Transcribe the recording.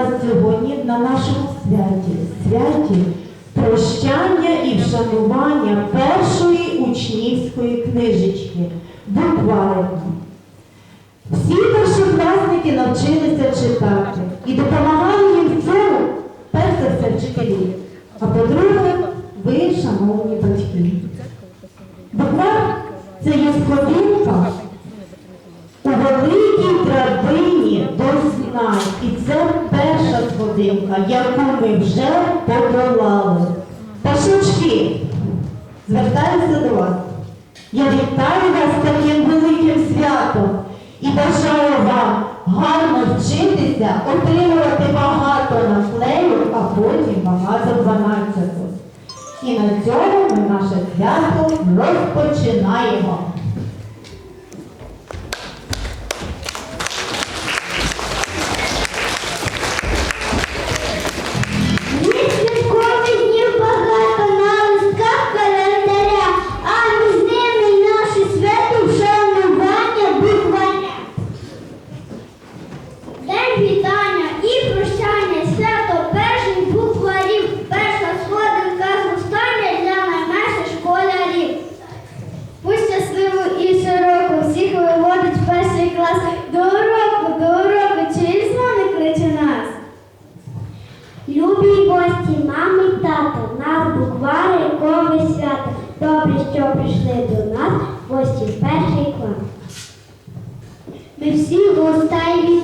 вас сьогодні на нашому святі, святі прощання і вшанування першої учнівської книжечки буквально. Всі першокласники навчилися читати і допомагали їм в цьому, перш за все, вчителі. А по-друге, ви, шановні батьки. Буквар це є сходинка у великій драбині до знань. І це перша яку ми вже подолали. Пашучки, звертаюся до вас. Я вітаю вас з таким великим святом і бажаю вам гарно вчитися, отримувати багато наклею, а потім багато дванадцяток. І на цьому ми наше свято розпочинаємо. Любі мами й тата, нас буквари кове свято. Добре, що прийшли до нас гості в перший клас. Ми всі гостей